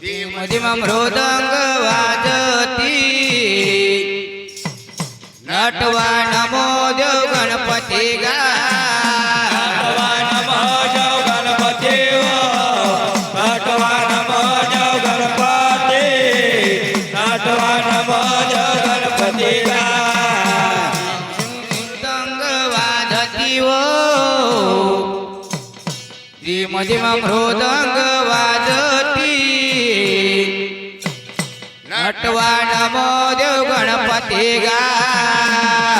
ભીમજીમાં મૃદંગ વાજતી નટવા નમો ગણપતિ ગા માં મૃદંગ વાજતી. નટવા નમો દેવ ગણપતિ ગા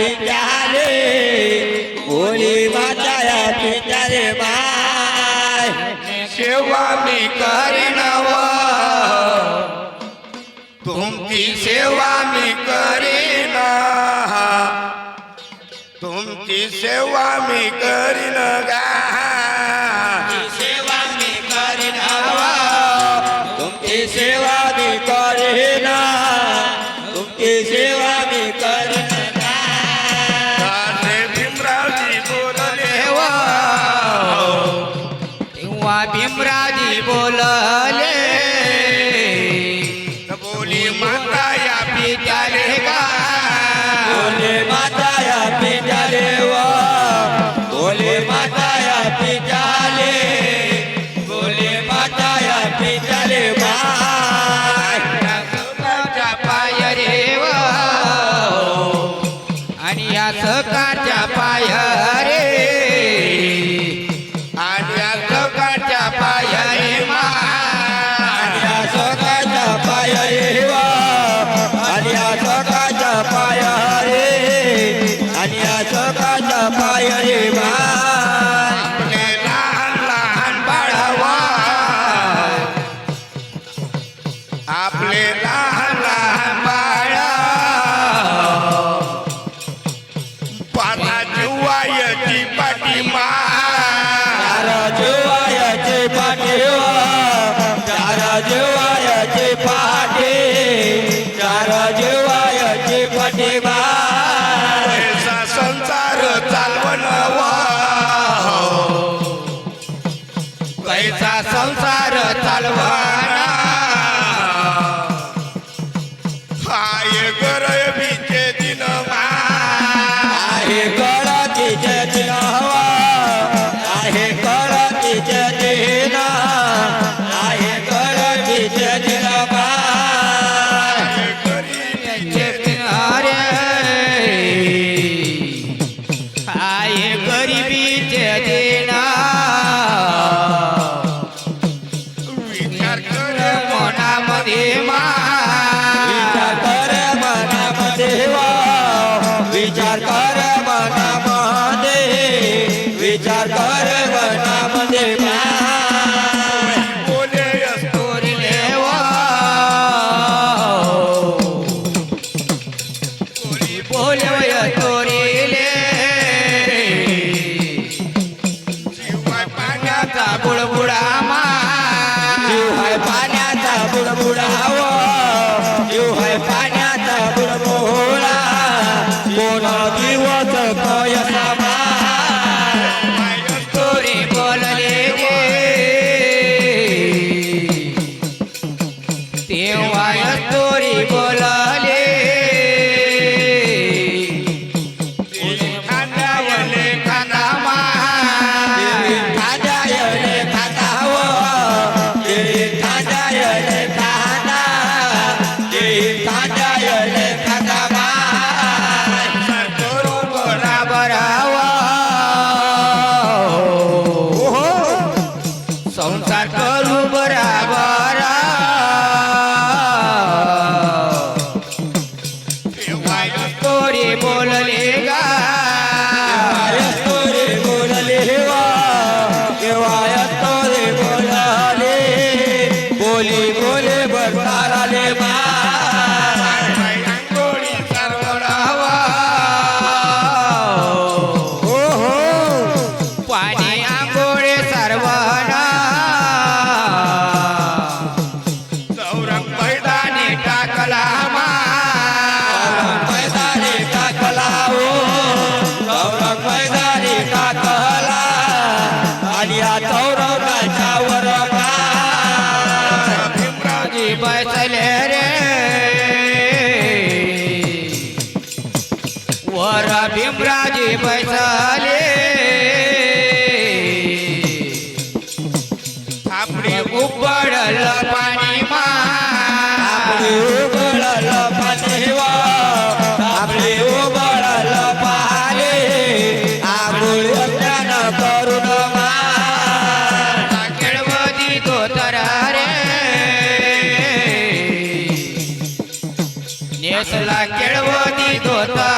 पित्या रे ओली माताया पित्या रे बाय. सेवा मी करीनावा. तुमची सेवा मी करीना. तुमची सेवा मी करीन जेवायचे पाठीबा যার কারণে ફેસલા કેળવો દીધો તો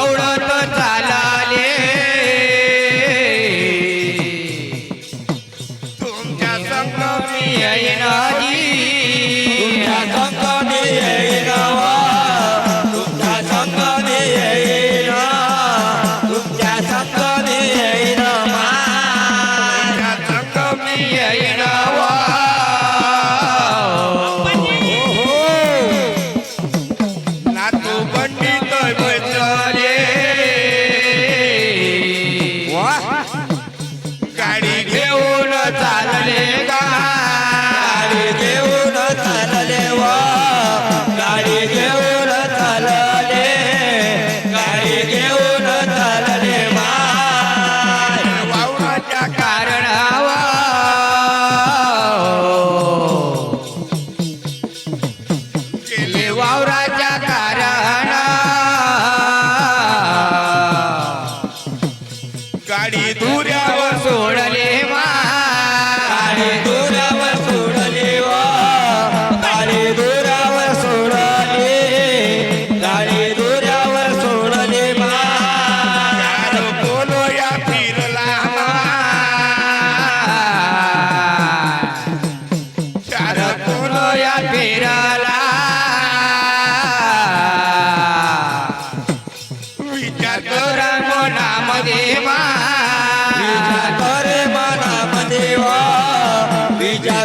दौड़ा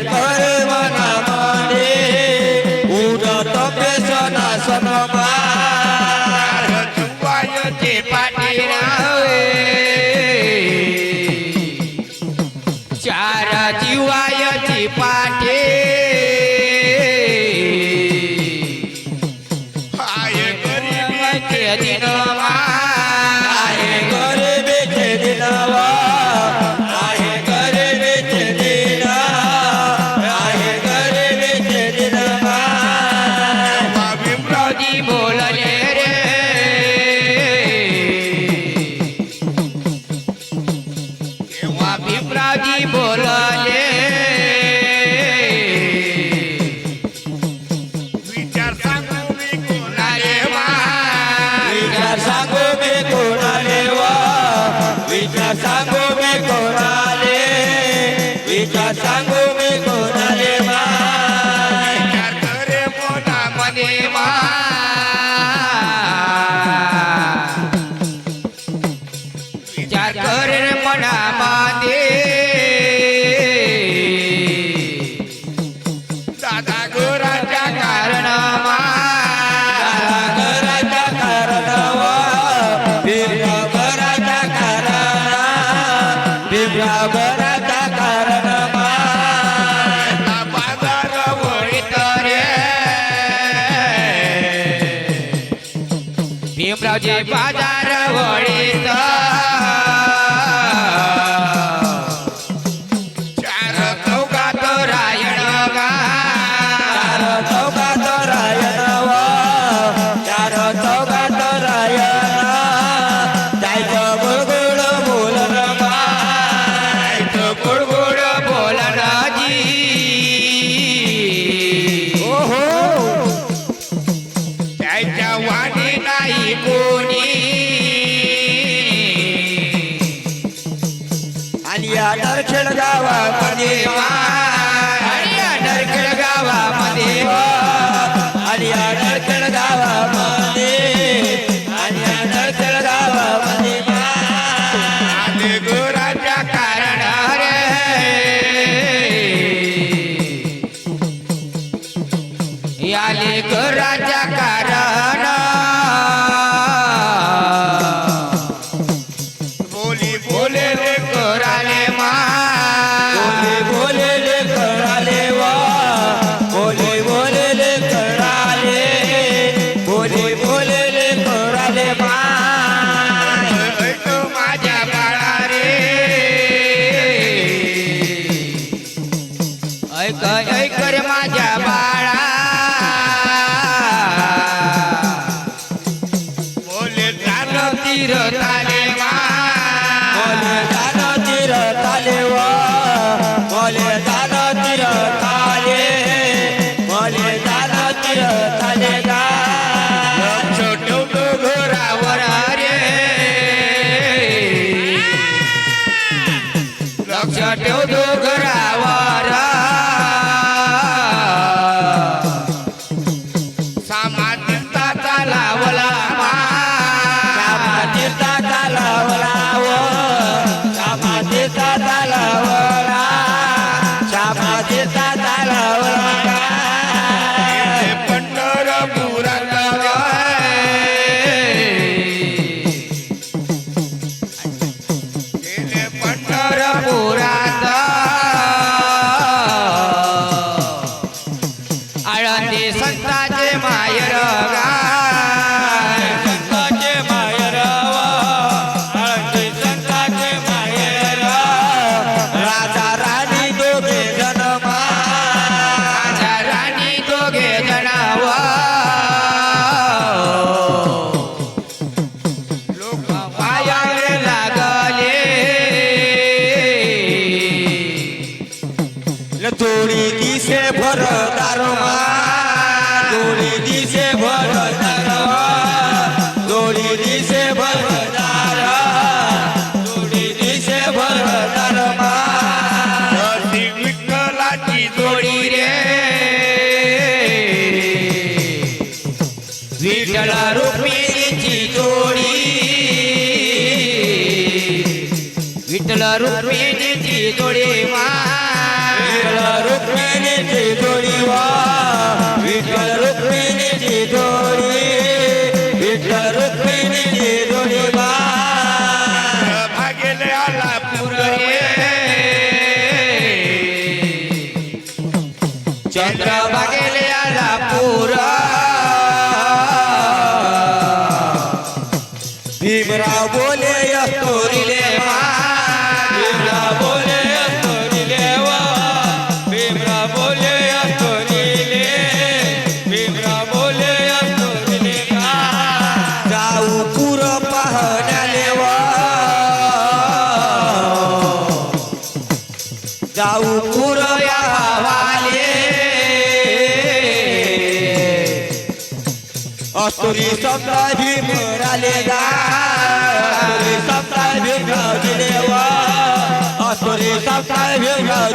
Yeah. भीमरावजी बाजार वळीत तुरी स्वप्न भीमराले जा. तुरी स्वप्न भीमराव देवा तुरी स्वप्न भीमराव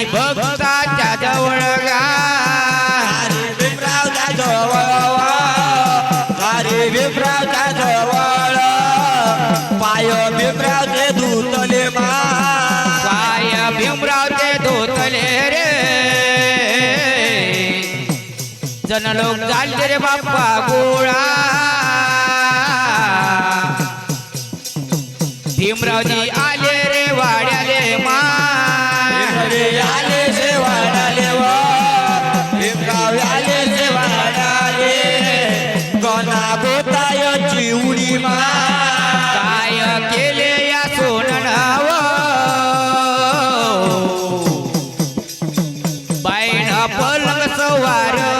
भक्ताच्या जवळ हरे भीमरावच्या जवळ हरे भीमरावच्या जवळ पाय भीमरावचे धुतले पाय भीमरावचे धुतले रे. जन लोक झाले रे बाप्पा गोळा. ao ar.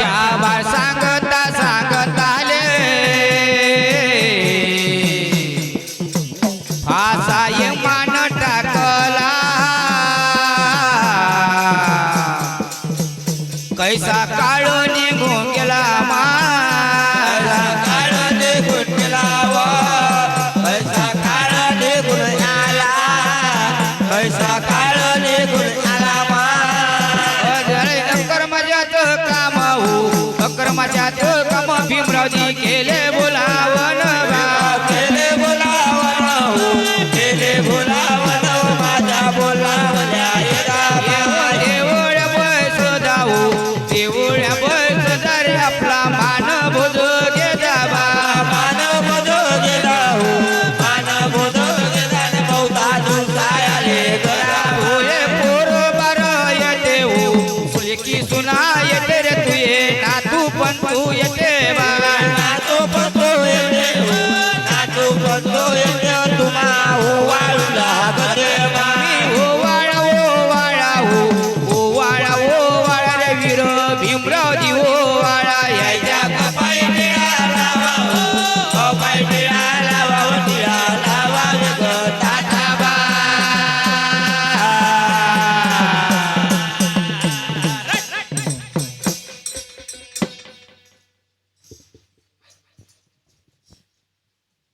下晚上